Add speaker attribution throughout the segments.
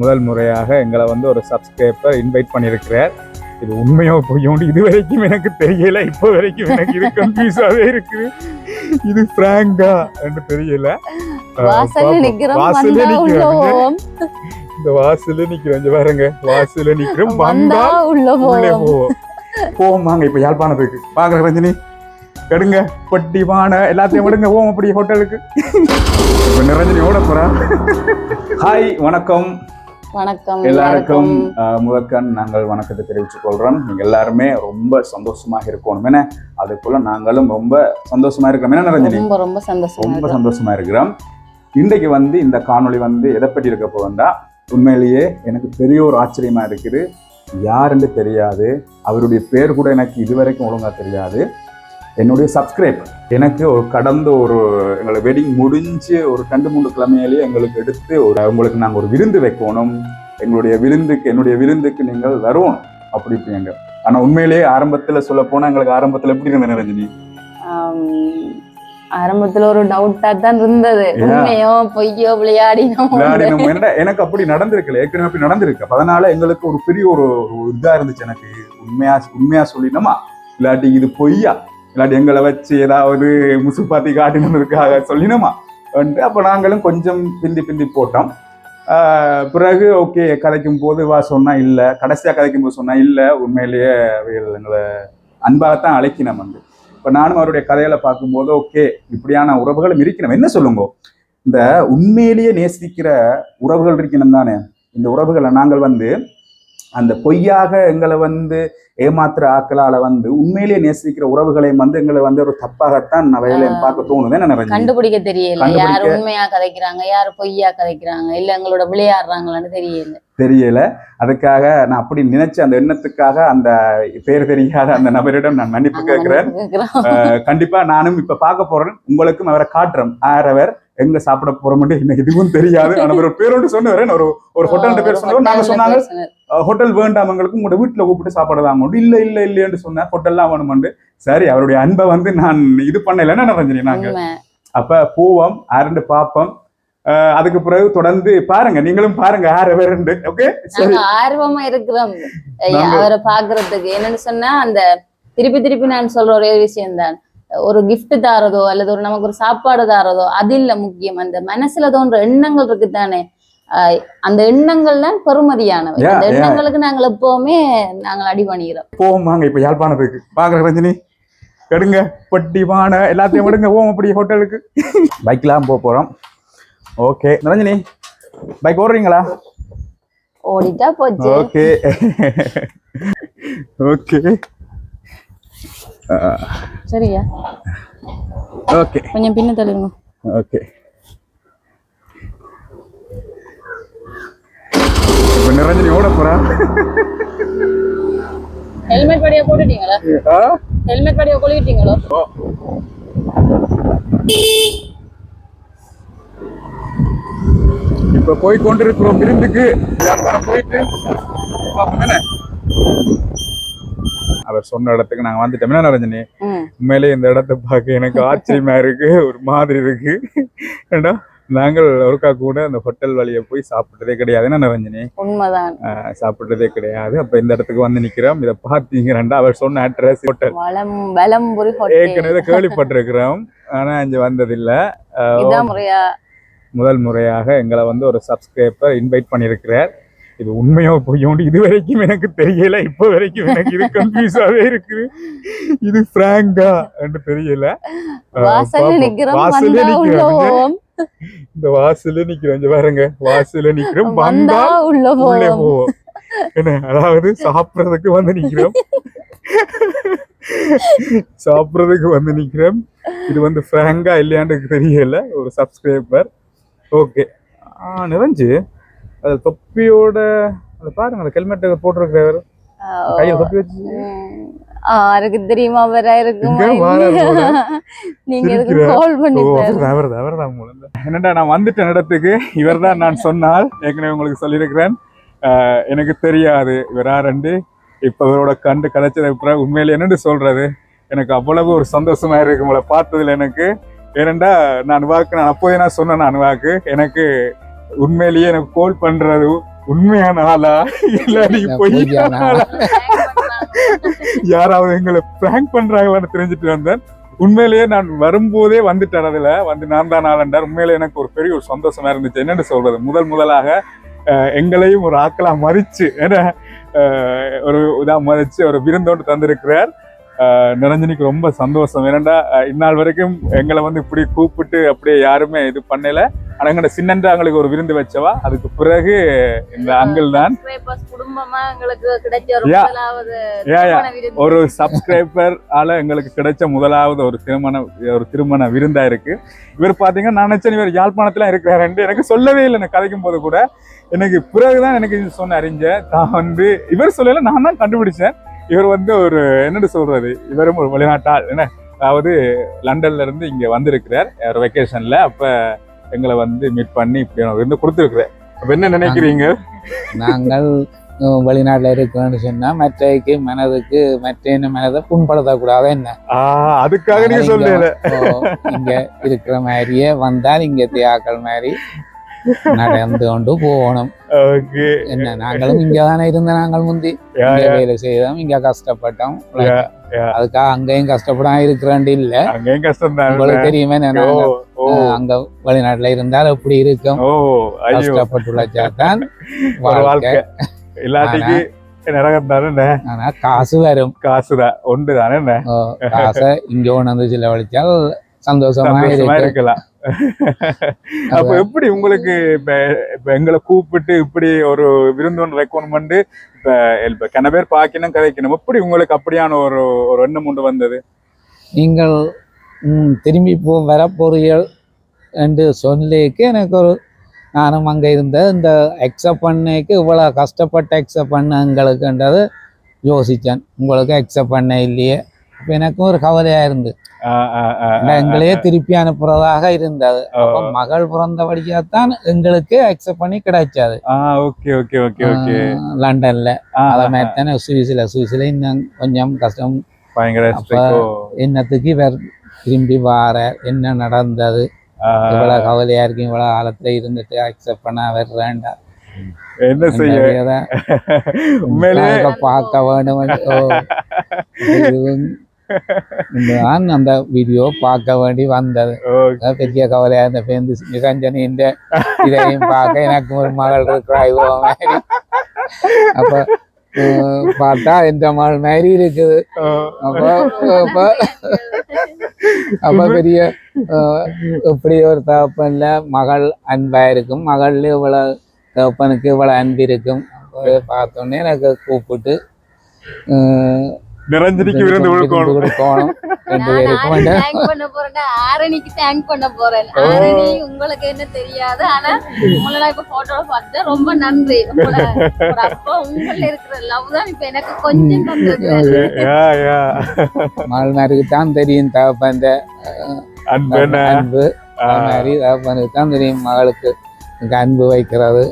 Speaker 1: முதல் முறையாக எங்களை வந்து ஒரு சப்ஸ்கிரைபர் இன்வைட் பண்ணியிருக்கிறார். இது உண்மையோ பொய்யோண்டு இது வரைக்கும் எனக்கு தெரியல. இப்போ வரைக்கும் எனக்கு இது கன்ஃபியூஸாகவே இருக்குது. இது ஃப்ராங்கா என்று தெரியல.
Speaker 2: வாசல்ல. நிக்கிறோம்
Speaker 1: இந்த வாசல்ல நிக்கிறோம் இங்க பாருங்க. வாசல்ல நிக்கிறோம்
Speaker 2: வந்தா உள்ள
Speaker 1: உள்ளே
Speaker 2: போவோம்.
Speaker 1: போவோம் வாங்க இப்ப யாழ்ப்பாணத்துக்கு. வாங்க ரஞ்சினி எடுங்க பொட்டி பானை எல்லாத்தையும் விடுங்க போவோம் அப்படி ஹோட்டலுக்கு இப்ப நிரஞ்சனி ஓட போறா. ஹாய் வணக்கம்.
Speaker 2: வணக்கம்
Speaker 1: எல்லாருக்கும் முதற்கண் நாங்கள் வணக்கத்தை தெரிவித்துக் கொள்றோம். நீங்க எல்லாருமே ரொம்ப சந்தோஷமாக இருக்கணும் என்ன அதுக்குள்ள நாங்களும் ரொம்ப சந்தோஷமா இருக்கிறோம். என்ன நிரஞ்சனி?
Speaker 2: ரொம்ப ரொம்ப சந்தோஷமா
Speaker 1: ரொம்ப சந்தோஷமா இருக்கிறோம். இன்றைக்கு வந்து இந்த காணொளி வந்து எதை பற்றி இருக்க போகுதுண்டா உண்மையிலேயே எனக்கு பெரிய ஒரு ஆச்சரியமா இருக்குது. யாருன்னு தெரியாது. அவருடைய பேர் கூட எனக்கு இதுவரைக்கும் ஒழுங்கா தெரியாது. என்னுடைய சப்ஸ்கிரைபர் எனக்கு ஒரு கடந்த ஒரு எங்களை வெட்டிங் முடிஞ்சு ஒரு ரெண்டு மூணு கிழமையிலேயே எங்களுக்கு எடுத்து ஒரு உங்களுக்கு நாங்கள் ஒரு விருந்து வைக்கணும். எங்களுடைய விருந்துக்கு என்னுடைய விருந்துக்கு நீங்கள் வரணும் அப்படி இப்படிங்க. ஆனா உண்மையிலேயே ஆரம்பத்துல சொல்ல போனா எங்களுக்கு ஆரம்பத்துல எப்படி இருந்த ரஞ்சினி
Speaker 2: ஆம், ஆரம்பத்துல ஒரு டவுட்டா தான் இருந்தது. உண்மையோ பொய்யோ விளையாடினோம்.
Speaker 1: எனக்கு அப்படி நடந்திருக்குல்ல ஏற்கனவே அப்படி நடந்திருக்கு. அதனால எங்களுக்கு ஒரு பெரிய ஒரு ஒரு இதா இருந்துச்சு எனக்கு. உண்மையா உண்மையா சொல்லினோமா? இல்லாட்டி இது பொய்யா? இல்லாட்டி எங்களை வச்சு ஏதாவது முசுப்பாத்தி காட்டினதுக்காக சொல்லினோமா? வந்து அப்போ நாங்களும் கொஞ்சம் பிந்தி பிந்தி போட்டோம். பிறகு ஓகே கதைக்கும் போது வா சொன்னால் இல்லை கடைசியாக கதைக்கும் போது சொன்னால் இல்லை உண்மையிலேயே அவைகள் எங்களை அன்பாகத்தான் அழைக்கினோம் வந்து. இப்போ நானும் அவருடைய கதைகளை பார்க்கும்போது ஓகே இப்படியான உறவுகளும் இருக்கணும் என்ன சொல்லுங்க? இந்த உண்மையிலேயே நேசிக்கிற உறவுகள் இருக்கணும் தானே? இந்த உறவுகளை நாங்கள் வந்து அந்த பொய்யாக எங்களை வந்து ஏமாத்துற ஆக்களால வந்து உண்மையிலேயே நேசிக்கிற உறவுகளையும் வந்து எங்களை வந்து ஒரு தப்பாகத்தான் அவைகளை பார்க்க தோணுது என்ன நினைக்கிறீங்க?
Speaker 2: கண்டுபிடிக்க தெரியல. யார் உண்மையா கதைக்கிறாங்க? யார் பொய்யா கதைக்கிறாங்க? இல்ல எங்களோட விளையாடுறாங்களான்னு தெரியல.
Speaker 1: தெரியல. அதுக்காக நான் அப்படி நினைச்ச அந்த எண்ணத்துக்காக அந்த பேர் தெரியாத அந்த நபரிடம் நான் மன்னிப்பு கேட்கிறேன். கண்டிப்பா நானும் இப்ப பார்க்க போறேன். உங்களுக்கும் அவரை காட்டுறேன். ஆறவர் எங்க சாப்பிட போறோம்னு எனக்கு இதுவும் தெரியாது. அவர் ஒரு பேரோடு சொன்னவர் ஒரு ஒரு ஹோட்டல் பேர் சொன்னவர். நாங்க சொன்னாங்க. ஹோட்டல் வேண்டாம். எங்களுக்கு உங்களோட வீட்டுல கூப்பிட்டு சாப்பாடு வாங்க இல்ல இல்ல இல்லைன்னு சொன்னேன் ஹோட்டல்லாம் வேணுமெண்டு சரி அவருடைய அன்பை வந்து நான் இது பண்ணல என்ன ரஞ்சனி நாங்க? அப்ப பூவம் ஆரண்டு பாப்பம் அஹ் அதுக்கு பிறகு தொடர்ந்து பாருங்க நீங்களும் பாருங்க ஆறு ஓகே
Speaker 2: ஆர்வமா இருக்கிறோம். அவரை பாக்குறதுக்கு. என்னன்னு சொன்னா அந்த திருப்பி திருப்பி நான் சொல்ற ஒரே விஷயம் தான். ஒரு gift தாரதோ அல்லது ஒரு நமக்கு ஒரு சாப்பாடு தாரதோ அது இல்ல முக்கியம். அந்த மனசுல தோன்ற எண்ணங்கள் இருக்கு தானே ஆஹ் அந்த எண்ணங்கள் தான் பெருமதியானவை அந்த. எண்ணங்களுக்கு நாங்கள் எப்பவுமே நாங்கள் அடி பண்ணிக்கிறோம்
Speaker 1: போவோம் வாங்க இப்ப யாழ்ப்பாணத்துக்கு. வாங்க ரஞ்சினி எடுங்க பொட்டி பானை எல்லாத்தையும் விடுங்க. போவோம் அப்படி ஹோட்டலுக்கு பைக்லாம் போக போறோம். ஓகே ரஞ்சினி பைக் ஓடுறீங்களா
Speaker 2: ஓடிட்டா போச்சு
Speaker 1: ஓகே ஓகே
Speaker 2: சரியா
Speaker 1: ஓகே
Speaker 2: கொஞ்சம் பின்ன தள்ளுங்க
Speaker 1: ஓகே நிரஞ்சனி ஓட போறா
Speaker 2: ஹெல்மெட் படியா போட்டுட்டீங்களா? ஹெல்மெட் படியா கொளுவிட்டீங்களோ
Speaker 1: இப்ப போய் கொண்டிருக்கிறோம் விருந்துக்கு. வியாபாரம் போயிட்டு என்ன? அவர் சொன்ன இடத்துக்கு நாங்க வந்துட்டோம். என்ன ரஞ்சனி உண்மையிலே இந்த இடத்தை பார்க்க எனக்கு ஆச்சரியமா இருக்கு. ஒரு மாதிரி இருக்கு. ஏண்டா? நாங்கள் ஒருக்கா கூட அந்த ஹோட்டல் வழியை போய் சாப்பிட்டதே கிடையாது. என்ன ரஞ்சனி
Speaker 2: உண்மைதான்.
Speaker 1: சாப்பிட்டதே கிடையாது. அப்ப இந்த இடத்துக்கு வந்து நிக்கிறோம். இதை பார்த்தீங்கன்னா அவர் சொன்ன அட்ரஸ் ஹோட்டல் ஏற்கனவே கேள்விப்பட்டிருக்கிறோம். ஆனா இங்க வந்ததில்ல. முதல் முறையாக எங்களை வந்து ஒரு சப்ஸ்கிரைபர் இன்வைட் பண்ணியிருக்கிறார். இது உண்மையோ பொய்யோண்டு இது வரைக்கும் எனக்கு தெரியல இப்போ வரைக்கும் எனக்கு இது கன்ஃபியூஸாவே இருக்குது. இது ஃப்ராங்கா என்று தெரியல.
Speaker 2: வாசல்ல. நிக்கிறோம்
Speaker 1: இந்த வாசல்ல நிக்கிறோம் பாருங்க. வாசல்ல நிக்கிறோம்
Speaker 2: வந்தா உள்ள போவோம்.
Speaker 1: என்ன அதாவது சாப்பிடுறதுக்கு வந்து நிக்கிறோம். சாப்பிடுறதுக்கு வந்து நிக்கிறோம். இது வந்து ஃப்ராங்கா இல்லையான்னு தெரியல. ஒரு சப்ஸ்கிரைபர் ஓகே. நிறைஞ்சு அது தொப்பியோட அது பாருங்க அந்த ஹெல்மெட் போட்டிருக்கிறவர் கையில தொப்பி வச்சு.
Speaker 2: யாருக்கு தெரியுமா வேற?
Speaker 1: போல.
Speaker 2: நீங்க. கால்
Speaker 1: என்னடா நான் வந்துட்டேன் இடத்துக்கு இவர்தான் நான் சொன்னால் ஏற்கனவே உங்களுக்கு சொல்லியிருக்கிறேன். எனக்கு தெரியாது இவர் யாருண்டு? இப்ப இவரோட கண்டு கிடைச்சதுக்கு பிறகு உண்மையில என்னன்னு சொல்றது? எனக்கு அவ்வளவு ஒரு சந்தோஷமா இருக்கு உங்களை பார்த்ததுல எனக்கு. ஏனண்டா நான் வாக்கு நான் அப்போதே நான் சொன்னேன் நான் வாக்கு எனக்கு உண்மையிலேயே எனக்கு கால் பண்றது உண்மையான ஆளா? இல்லாட்டி பொய்யான ஆளா? யாராவது எங்களை பிராங்க் பண்றாங்களான்னு தெரிஞ்சுட்டு வந்தேன். உண்மையிலேயே நான் வரும்போதே வந்துட்டேன் அதுல. வந்து நான் தான் ஆளண்டார் உண்மையிலே எனக்கு ஒரு பெரிய ஒரு சந்தோஷமா இருந்துச்சு. என்னன்னு சொல்றது? முதல் முதலாக எங்களையும் ஒரு ஆக்களா மதிச்சு ஏன்னா ஒரு இதா மதிச்சு ஒரு விருந்தோண்டு தந்திருக்கிறார். நிரஞ்சனிக்கு ரொம்ப சந்தோஷம். ஏனண்டா இந்நாள் வரைக்கும் எங்களை வந்து இப்படி கூப்பிட்டு அப்படியே யாருமே இது பண்ணல. ஆனா எங்கட சின்னன்றா எங்களுக்கு ஒரு விருந்து வச்சவா? அதுக்கு பிறகு இந்த அங்கிள் தான்
Speaker 2: ஒரு
Speaker 1: சப்ஸ்கிரைபர் ஆல எங்களுக்கு கிடைச்ச முதலாவது ஒரு திருமண ஒரு திருமண விருந்தா இருக்கு. இவர் பாத்தீங்கன்னா நான் நினைச்சேன் இவர் யாழ்ப்பாணத்துல இருக்கிறாரு எனக்கு சொல்லவே இல்லை. எனக்கு கதைக்கும் போது கூட. எனக்கு பிறகுதான் எனக்கு சொன்ன அறிஞ்சேன் தான் வந்து இவர் சொல்லல நான் தான் கண்டுபிடிச்சேன். இவர் வந்து ஒரு என்னன்னு சொல்றது? இவரும் ஒரு வெளிநாட்டாள் என்ன? அதாவது லண்டன்ல இருந்து இங்க வந்திருக்கிறார். ஒரு வெக்கேஷன்ல அப்ப எங்களை வந்து மீட் பண்ணி இப்படி ஒரு விருந்து கொடுத்துருக்குறார். அப்ப என்ன நினைக்கிறீங்க?
Speaker 3: நாங்கள் வெளிநாட்டுல இருக்கிறோம்னு சொன்னா மற்றைக்கு மனதுக்கு மற்ற என்ன மனதை புண்படுத்தக்கூடாது என்ன?
Speaker 1: அதுக்காக நீங்க
Speaker 3: ஓ, இங்க இருக்கிற மாதிரியே வந்தால் இங்க தியாக்கள் மாதிரி நடந்து கொண்டு போகணும் என்ன நாங்களும் இங்க தானே இருந்த நாங்கள் முந்தி இங்க வேலை செய்தோம் இங்க கஷ்டப்பட்டோம். அதுக்காக அங்கேயும் கஷ்டப்படாம இருக்கிறேன் இல்ல
Speaker 1: அங்கேயும் கஷ்டம் தான்
Speaker 3: உங்களுக்கு தெரியுமே அங்க வெளிநாட்டுல இருந்தால் எப்படி இருக்கும்
Speaker 1: ஒரு
Speaker 3: வாழ்க்கை
Speaker 1: இல்லாட்டிக்கு
Speaker 3: ஆனா காசு வரும்
Speaker 1: காசுதான் ஒன்று தானே
Speaker 3: காசை இங்க கொண்டு வந்து செலவழிச்சால் சந்தோஷமா
Speaker 1: சந்தோஷமா
Speaker 3: இருக்கு.
Speaker 1: இருக்கலாம். அப்ப எப்படி உங்களுக்கு இப்ப இப்ப எங்களை கூப்பிட்டு இப்படி ஒரு விருந்து ஒன்று வைக்கணும் இப்ப இப்ப கன பேர் பாக்கணும் கதைக்கணும். எப்படி உங்களுக்கு அப்படியான ஒரு ஒரு எண்ணம் ஒன்று வந்தது?
Speaker 3: நீங்கள் திரும்பி போ வரப்போறீர்கள் என்று சொல்லிக்கு எனக்கு ஒரு நானும் அங்கே இருந்த இந்த அக்செப்ட் பண்ணைக்கு இவ்வளோ கஷ்டப்பட்டு அக்செப்ட் பண்ண எங்களுக்குன்றது யோசித்தேன் உங்களுக்கு அக்செப்ட் பண்ண இல்லையே. எனக்கும் ஒரு கவலையாக இருந்து. எங்களையே திருப்பி அனுப்புறதாக இருந்தது மகள் பிறந்தபடியாத்தான் எங்களுக்கு அக்செப்ட் பண்ணி கிடைச்சது. லண்டன்ல. அதை மாதிரி தானே சுவிஸில் சுவிஸில் இன்னும் கொஞ்சம் கஷ்டம். என்னத்துக்கு இவர் திரும்பி வார? என்ன நடந்தது? இவ்வளவு கவலையா இருக்கு இவ்வளவு காலத்துல இருந்துட்டு அக்செப்ட் பண்ண வர்றேன்டா
Speaker 1: என்ன செய்ய?
Speaker 3: பார்க்க வேண்டும் நான் அந்த வீடியோ பார்க்க வேண்டி வந்தது. பெரிய கவலையா இருந்த பேருந்து நிரஞ்சனின் இதையும் பார்க்க எனக்கு ஒரு மகள் இருக்கிறா இவ்வளோ மாதிரி அப்ப பார்த்தா இந்த மகள் மாதிரி இருக்குது. அப்போ அப்போ அப்ப பெரிய இப்படி ஒரு தகப்பன்ல மகள் அன்பா இருக்கும் மகள்ல இவ்வளவு தகப்பனுக்கு இவ்வளவு அன்பு இருக்கும் பார்த்தோன்னே எனக்கு கூப்பிட்டு
Speaker 1: நிரஞ்சனிக்கு விருந்து கொடுக்கணும்.
Speaker 2: பண்ண போறேன்னா, ஆரணிக்கு thank பண்ண போறேன். ஆரணி உங்களுக்கு என்ன தெரியாது. ஆனா உங்களை இப்ப. ரொம்ப நன்றி. உங்களோட ஒரு அப்பா உங்கள இருக்கிற லவ் தான் இப்ப எனக்கு கொஞ்சம்
Speaker 3: மகள்மாருக்கு தான் தெரியும் தகப்பன்
Speaker 1: அன்பு
Speaker 3: தகப்பனுக்கு தான் தெரியும் மகளுக்கு. எனக்கு அன்பு வைக்கிறது.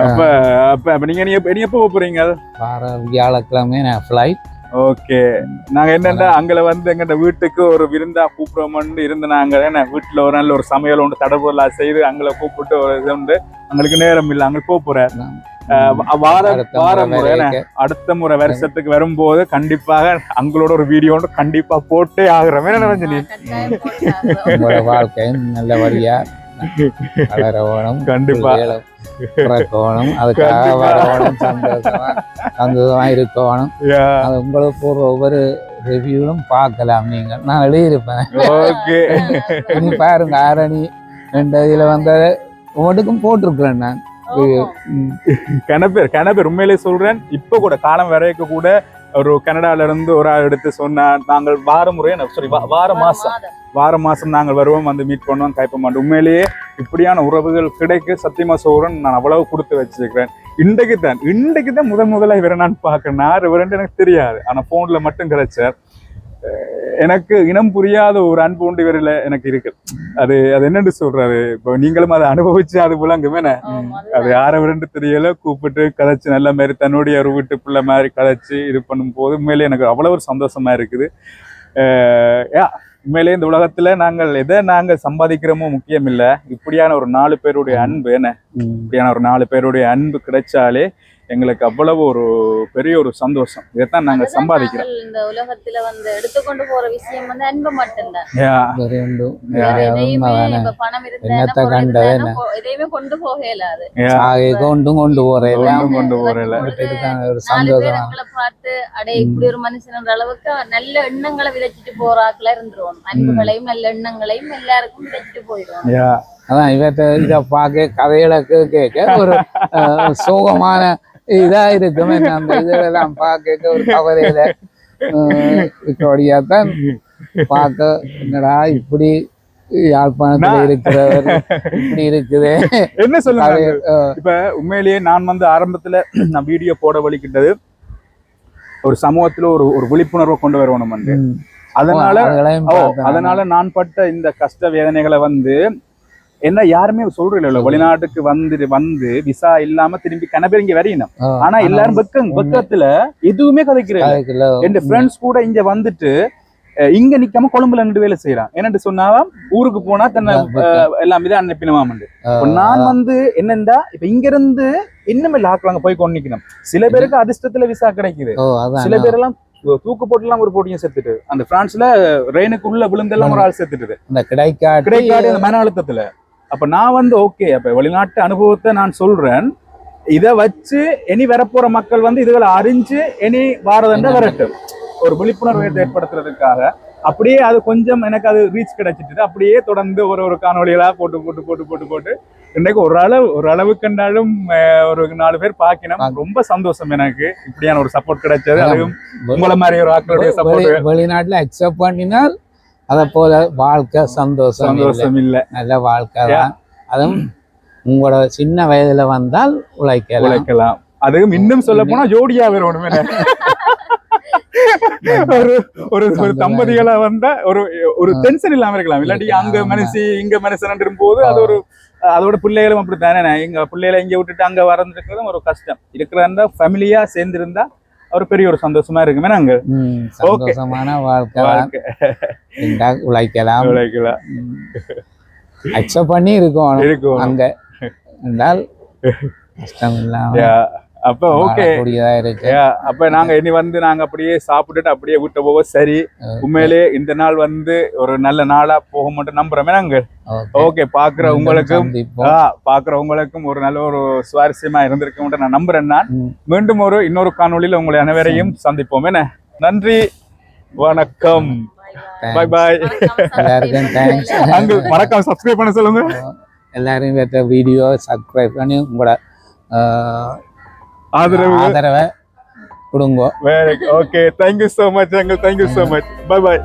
Speaker 1: அப்ப அப்ப அப்ப நீங்க நீ எப்ப- நீ எப்போ போறீங்க?
Speaker 3: வார வியாழக்கிழமை நான் ஃப்ளைட்
Speaker 1: ஓகே. நாங்க என்னன்னா அங்கல வந்து எங்க வீட்டுக்கு ஒரு விருந்தா கூப்பிடுவோம்னு இருந்து நாங்க என்ன வீட்டுல ஒரு நல்ல ஒரு சமையல் உண்டு தடபுலா செய்து அங்களை கூப்பிட்டு ஒரு இது உண்டு. எங்களுக்கு நேரம் இல்ல அங்க போக வா- வார
Speaker 3: அடுத்த
Speaker 1: வார
Speaker 3: முறை
Speaker 1: அடுத்த முறை வருஷத்துக்கு வரும்போது கண்டிப்பாக அங்களோட ஒரு வீடியோ கண்டிப்பா போட்டே ஆகுறோம். என்ன நினைச்சு நீ
Speaker 2: கட்டாயம் போட்டாங்க.
Speaker 3: உங்களோட வாழ்க்கையும் வளர வேணும்
Speaker 1: கண்டிப்பா.
Speaker 3: பிறக்கணும். அதுக்காக. வரணும். சந்தோஷமா சந்தோஷமா இருக்கணும். அது உங்களுக்கு ஒரு ஒவ்வொரு ரிவ்யூலும் பார்க்கலாம் நீங்க நான் எழுதியிருப்பேன்.
Speaker 1: ஓகே.
Speaker 3: நீ பாருங்க ஆரணி ரெண்டு இதுல வந்த ஒவ்வொன்றுக்கும் போட்டிருக்கிறேன் நான்.
Speaker 1: கனப்பேர் கனப்பேர் உண்மையிலே சொல்றேன். இப்ப கூட காலம் வரைக்கும் கூட ஒரு கனடால இருந்து ஒரு ஆள் எடுத்து சொன்னா நாங்கள் வார முறை சாரி வார மாசம்
Speaker 2: மாதம்.
Speaker 1: வார மாசம் நாங்கள் வருவோம் வந்து மீட் பண்ணுவோம் கைப்ப மாட்டோம் உண்மையிலேயே இப்படியான உறவுகள் கிடைக்க சத்தியமா சோழன் நான் அவ்வளவு கொடுத்து வச்சிருக்கிறேன். இன்றைக்கு தான் இன்றைக்கு தான் முதல் முதல்ல இவரை நான் பார்க்கறேன். இவரெண்டு எனக்கு தெரியாது. ஆனா போன்ல மட்டும் கிடைச்சார். எனக்கு இனம் புரியாத ஒரு அன்பு உண்டு இவரில் எனக்கு இருக்கு. அது அது என்னன்னு சொல்றாரு? இப்போ நீங்களும் அதை அனுபவிச்சு அது போல அங்கே
Speaker 2: ஆமா,
Speaker 1: அது. யாரை விரண்டு தெரியல. கூப்பிட்டு கதைச்சு நல்ல மாதிரி தன்னுடைய ஒரு வீட்டு பிள்ளை மாதிரி கதைச்சு இது பண்ணும்போது உண்மையிலே எனக்கு அவ்வளவு ஒரு சந்தோஷமா இருக்குது. யா உண்மையிலேயே இந்த உலகத்துல நாங்கள் எதை நாங்கள் சம்பாதிக்கிறோமோ முக்கியம் இல்ல இப்படியான ஒரு நாலு பேருடைய அன்பு என்ன. இப்படியான ஒரு நாலு பேருடைய அன்பு கிடைச்சாலே எங்களுக்கு அவ்வளவு ஒரு பெரிய ஒரு சந்தோஷம். இதைத்தான் நாங்க சம்பாதிக்கிறோம்.
Speaker 2: இந்த உலகத்துல வந்து எடுத்துக்கொண்டு போற விஷயம் வந்து அன்பு மட்டும்தான். பணம் இருந்தா எதையுமே கொண்டு போக இயலாது
Speaker 1: Yeah.
Speaker 3: சாகை கொண்டும் கொண்டு போறேன்.
Speaker 1: கொண்டு போறேன்.
Speaker 2: பார்த்து அடே இப்படி ஒரு மனுஷன்ற அளவுக்கு நல்ல எண்ணங்களை விதைச்சிட்டு போறாக்களா இருந்துருவோம். அன்புகளையும் நல்ல எண்ணங்களையும் எல்லாருக்கும் விதைச்சிட்டு போயிடுவோம்.
Speaker 3: அதான் இவற்றை இதை பார்க்க கதைகளை கே- கேட்க ஒரு சோகமான இதா இருக்குமே. அந்த இதெல்லாம் பார்க்க ஒரு கவலையில இருக்கபடியாத்தான் பார்க்க என்னடா இப்படி யாழ்ப்பாணத்துல இருக்கிறவர் இப்படி இருக்குது.
Speaker 1: என்ன சொல்லுங்க இப்ப உண்மையிலேயே நான் வந்து ஆரம்பத்துல நான் வீடியோ போட வலிக்கிட்டது ஒரு சமூகத்துல ஒரு ஒரு விழிப்புணர்வை கொண்டு வரணும் வந்து. அதனால. அதனால நான் பட்ட இந்த கஷ்ட வேதனைகளை வந்து என்ன யாருமே சொல்றீங்க இல்ல வெளிநாட்டுக்கு வந்து வந்து விசா இல்லாம திரும்பி கனபேர் இங்க வரையணும். ஆனா எல்லாரும் வெக்கம் வெக்கத்துல எதுவுமே கதைக்கிறேன் என் ஃப்ரெண்ட்ஸ் கூட இங்க வந்துட்டு இங்க நிக்காம கொழும்புல நின்று வேலை செய்யறான் என்னட்டு சொன்னாவா ஊருக்கு போனா தன்னை எல்லாம் இதை அனுப்பினவாமண்டு நான் வந்து என்னண்டா இப்ப இங்க இருந்து இன்னும் இல்ல ஆக்கலாங்க போய் கொண்டு நிக்கணும். சில பேருக்கு அதிர்ஷ்டத்துல விசா கிடைக்குது. சில பேரெல்லாம் தூக்கு போட்டுலாம் ஒரு போட்டியும் செத்துட்டு அந்த பிரான்ஸ்ல ரெயினுக்குள்ள விழுந்தெல்லாம் ஒரு ஆள் செத்துட்டு
Speaker 3: இந்த கிடைக்காட்டி
Speaker 1: கிடைக்காது அந்த மன அழுத்தத்துல. அப்ப நான் வந்து ஓகே அப்ப வெளிநாட்டு அனுபவத்தை நான் சொல்றேன். இத வச்சு இனி வரப்போற மக்கள் வந்து இதுகளை அறிஞ்சு இனி வாரதண்டா வரட்டும். ஒரு விழிப்புணர்வு ஏற்படுத்துறதுக்காக. அப்படியே அது கொஞ்சம் எனக்கு அது ரீச் கிடைச்சிட்டு அப்படியே தொடர்ந்து ஒரு ஒரு காணொலிகளா போட்டு போட்டு போட்டு போட்டு போட்டு. இன்னைக்கு ஒரு அளவு ஒரு அளவு கண்டாலும் அஹ், ஒரு நாலு பேர் பாக்கினோம். ரொம்ப சந்தோஷம் எனக்கு. இப்படியான ஒரு சப்போர்ட் கிடைச்சது. அதுவும் உங்களை மாதிரி ஒரு ஆக்களுடைய சப்போர்ட்
Speaker 3: வெளி- வெளிநாட்டுல அக்செப்ட் பண்ணினால் அத போல வாழ்க்கை சந்தோஷம்.
Speaker 1: சந்தோஷம் இல்ல.
Speaker 3: நல்ல வாழ்க்கை தான். அதுவும் உங்களோட சின்ன வயதுல வந்தால் உழைக்கலாம்.
Speaker 1: உழைக்கலாம். அதுவும் இன்னும் சொல்ல போனா ஜோடியா வரணும்? ஒரு ஒரு ஒரு தம்பதிகளா வந்தா ஒரு ஒரு டென்ஷன் இல்லாம இருக்கலாம். இல்லாட்டி அங்க. மனசு இங்க மனசு போது அது ஒரு அதோட பிள்ளைகளும் அப்படித்தானே? எங்க பிள்ளைகளை இங்க விட்டுட்டு அங்க வரதுன்றதும் ஒரு கஷ்டம். இருக்கிறதா ஃபேமிலியா சேர்ந்து இருந்தா ஒரு பெரிய ஒரு சந்தோஷமா இருக்குமே நாங்க.
Speaker 3: சந்தோஷமான வாழ்க்கை. உழைக்கலாம்.
Speaker 1: உழைக்கலாம்.
Speaker 3: அக்செப்ட் பண்ணி
Speaker 1: இருக்கும்.
Speaker 3: அங்க. என்றால் கஷ்டம் இல்லாம.
Speaker 1: அப்ப ஓகே அப்ப நாங்க இனி வந்து நாங்க அப்படியே சாப்பிட்டுட்டு அப்படியே விட்டு போவோம் சரி. உண்மையிலே இந்த நாள் வந்து ஒரு நல்ல நாளா போக மட்டும் நம்புறோமே நாங்க. ஓகே பாக்குற உங்களுக்கும் பாக்குற உங்களுக்கும் ஒரு நல்ல ஒரு சுவாரஸ்யமா இருந்திருக்கும் நான் நம்புறேன் நான். மீண்டும் ஒரு இன்னொரு காணொளியில உங்களை அனைவரையும் சந்திப்போம். என்ன? நன்றி வணக்கம்.
Speaker 3: Thanks.
Speaker 1: பை பாய்
Speaker 3: எல்லாருக்கும்
Speaker 1: மறக்காம சப்ஸ்கிரைப் பண்ண சொல்லுங்க.
Speaker 3: எல்லாரும் வீடியோ சப்ஸ்கிரைப் பண்ணி உங்களோட
Speaker 1: ஆதரவு.
Speaker 3: ஆதரவை கொடுங்க.
Speaker 1: வேற okay thank you so much uncle thank you so much bye bye